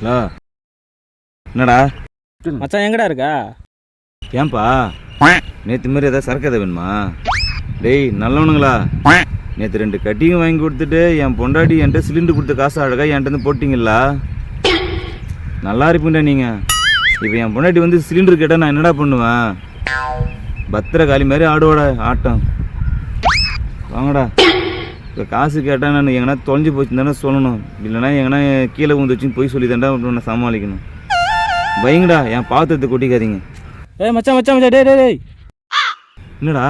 Hello. என்னடா? மச்சான் எங்கடா இருக்கா? ஏன்பா? நேற்று மாதிரி ஏதாவது சரக்கு எதை வேணுமா? டேய் நல்லவனுங்களா? நேற்று ரெண்டு கட்டியும் வாங்கி கொடுத்துட்டு என் பொண்டாட்டி என்கிட்ட சிலிண்டர் கொடுத்த காசு அழகா என்கிட்ட போட்டிங்களா நல்லா இருப்பீங்கடா நீங்கள் இப்போ என் பொண்டாட்டி வந்து சிலிண்டர் கேட்டால் நான் என்னடா பண்ணுவேன்? பத்திர காலி மாதிரி ஆடுவோட ஆட்டம். வாங்கடா. காசு கேட்டால் நான் எங்கன்னா தொலைஞ்சு போச்சு தானே சொல்லணும். இல்லைன்னா எங்கன்னா கீழே விழுந்துச்சுன்னு போய் சொல்லி தாண்டா நான் சமாளிக்கணும். வைங்கடா என் பாத்திரத்தை கொட்டிக்காதீங்க. ஏய் மச்சான் மச்சான் மச்சான் டேய் டேய் டேய். என்னடா?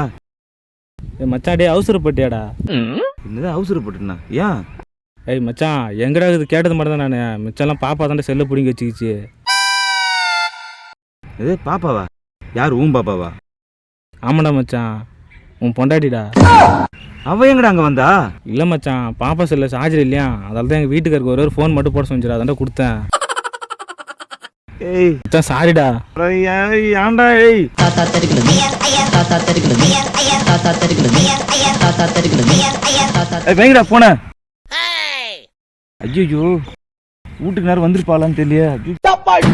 ஏய் மச்சான் டேய் அவசரப்பட்டியாடா? என்னதான் அவசரப்பட்டுனா ஏன்? ஏய் மச்சான் எங்கடா இது கேட்டது மட்டும் தான் நான். மிச்சம்லாம் பாப்பா தாண்டா செல்லை பிடிங்கி வச்சுக்கிச்சு. இது பாப்பாவா? யார் ஊம் பாப்பாவா? ஆமாடா மச்சான். உன் பொண்டாட்டிடா. அவ எங்கடா அங்கே வந்தா? இல்லை மச்சான் பாப்பா செல்ல சார்ஜர் இல்லையா? அதால தான் எங்கள் வீட்டுக்காருக்கு ஒரு ஒரு ஃபோன் மட்டும் போட சொல்லிச்சிடா அதாண்டா கொடுத்தேன். ஏய். மச்சான் சாரிடா ஏன்டா ஏய். தாத்தா தெருக்கிறது தாத்தா தெருக்கிறது தாத்தா தெருக்கிறது தாத்தா தெருக்கிறது தாத்தா ஏய், வைங்கடா போன. ஐயோ வீட்டுக்கு நேரம் வந்திருப்பாளான்னு தெரியல ஐயோ. ஐயோ.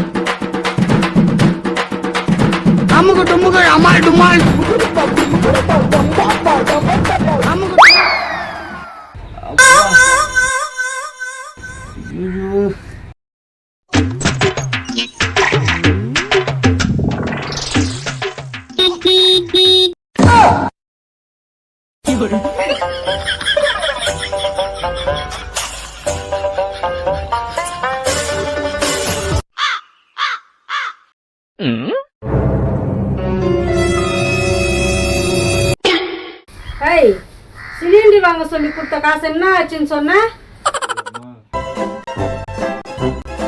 ஏய் சிலிண்டர் வாங்க சொல்லி கொடுத்த காசு என்ன ஆச்சுன்னு சொன்ன?